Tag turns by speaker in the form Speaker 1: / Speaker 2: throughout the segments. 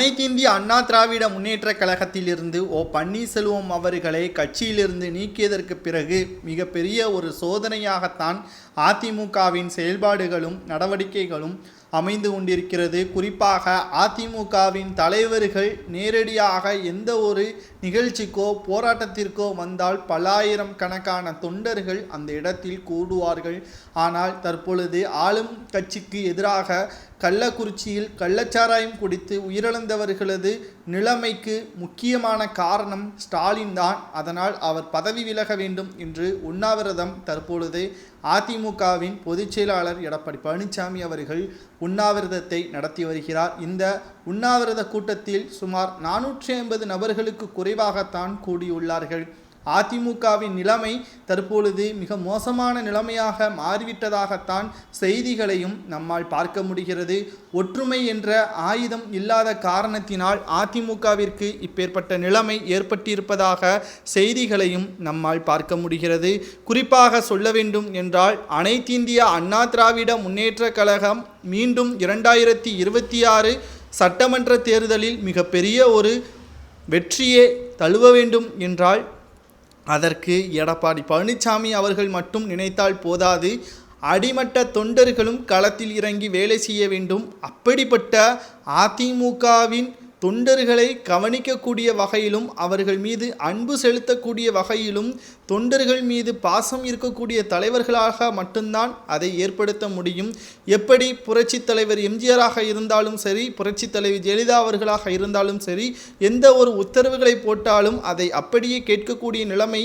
Speaker 1: அனைத்திந்திய அண்ணா திராவிட முன்னேற்ற கழகத்திலிருந்து ஓ பன்னீர்செல்வம் அவர்களை கட்சியிலிருந்து நீக்கியதற்கு பிறகு மிகப்பெரிய ஒரு சோதனையாகத்தான் அதிமுகவின் செயல்பாடுகளும் நடவடிக்கைகளும் அமைந்து கொண்டிருக்கிறது. குறிப்பாக அதிமுகவின் தலைவர்கள் நேரடியாக எந்த ஒரு நிகழ்ச்சிக்கோ போராட்டத்திற்கோ வந்தால் பல்லாயிரம் கணக்கான தொண்டர்கள் அந்த இடத்தில் கூடுவார்கள். ஆனால் தற்பொழுது ஆளும் கட்சிக்கு எதிராக கள்ளக்குறிச்சியில் கள்ளச்சாராயம் குடித்து உயிரிழந்தவர்களது நிலைமைக்கு முக்கியமான காரணம் ஸ்டாலின் தான். அதனால் அவர் பதவி விலக வேண்டும் என்று உண்ணாவிரதம் தற்பொழுது அதிமுகவின் பொதுச் செயலாளர் எடப்பாடி பழனிசாமி அவர்கள் உண்ணாவிரதத்தை நடத்தி வருகிறார். இந்த உண்ணாவிரத கூட்டத்தில் சுமார் நானூற்றி ஐம்பது நபர்களுக்கு குறைவாகத்தான் கூடியுள்ளார்கள். அதிமுகவின் நிலைமை தற்பொழுது மிக மோசமான நிலைமையாக மாறிவிட்டதாகத்தான் செய்திகளையும் நம்மால் பார்க்க முடிகிறது. ஒற்றுமை என்ற ஆயுதம் இல்லாத காரணத்தினால் அதிமுகவிற்கு இப்பேற்பட்ட நிலைமை ஏற்பட்டிருப்பதாக செய்திகளையும் நம்மால் பார்க்க முடிகிறது. குறிப்பாக சொல்ல வேண்டும் என்றால் அனைத்திந்திய அண்ணா திராவிட முன்னேற்ற கழகம் மீண்டும் இரண்டாயிரத்தி இருபத்தி ஆறு சட்டமன்ற தேர்தலில் மிகப்பெரிய ஒரு வெற்றியே தழுவ வேண்டும் என்றால் அதற்கு எடப்பாடி பழனிசாமி அவர்கள் மட்டும் நினைத்தால் போதாது. அடிமட்ட தொண்டர்களும் களத்தில் இறங்கி வேலை செய்ய வேண்டும். அப்படிப்பட்ட அதிமுகவின் தொண்டர்களை கவனிக்கக்கூடிய வகையிலும் அவர்கள் மீது அன்பு செலுத்தக்கூடிய வகையிலும் தொண்டர்கள் மீது பாசம் இருக்கக்கூடிய தலைவர்களாக மட்டும்தான் அதை ஏற்படுத்த முடியும். எப்படி புரட்சித் தலைவர் எம்ஜிஆராக இருந்தாலும் சரி புரட்சித் தலைவர் ஜெயலலிதா அவர்களாக இருந்தாலும் சரி எந்த ஒரு உத்தரவுகளை போட்டாலும் அதை அப்படியே கேட்கக்கூடிய நிலைமை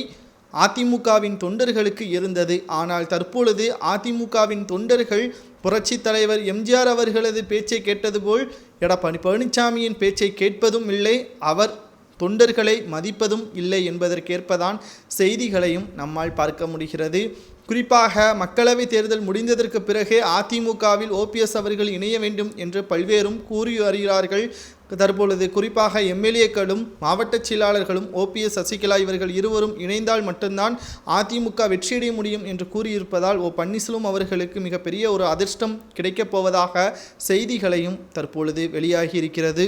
Speaker 1: அதிமுகவின் தொண்டர்களுக்கு இருந்தது. ஆனால் தற்பொழுது அதிமுகவின் தொண்டர்கள் புரட்சித் தலைவர் எம்ஜிஆர் அவர்களது பேச்சை கேட்டது போல் எடப்பாடி பழனிசாமியின் பேச்சை கேட்பதும் இல்லை அவர் தொண்டர்களை மதிப்பதும் இல்லை என்பதற்கேற்பதான் செய்திகளையும் நம்மால் பார்க்க முடிகிறது. குறிப்பாக மக்களவைத் தேர்தல் முடிந்ததற்கு பிறகே அதிமுகவில் ஓபிஎஸ் அவர்கள் இணைய வேண்டும் என்று பல்வேறும் கூறி வருகிறார்கள் தற்பொழுது குறிப்பாக எம்எல்ஏக்களும் மாவட்ட செயலாளர்களும் ஓபிஎஸ் சசிகலா இவர்கள் இருவரும் இணைந்தால் மட்டும்தான் அதிமுக வெற்றியடைய முடியும் என்று கூறியிருப்பதால் ஓ பன்னீர்செல்வம் அவர்களுக்கு மிகப்பெரிய ஒரு அதிர்ஷ்டம் கிடைக்கப் போவதாக செய்திகளையும் தற்பொழுது வெளியாகி இருக்கிறது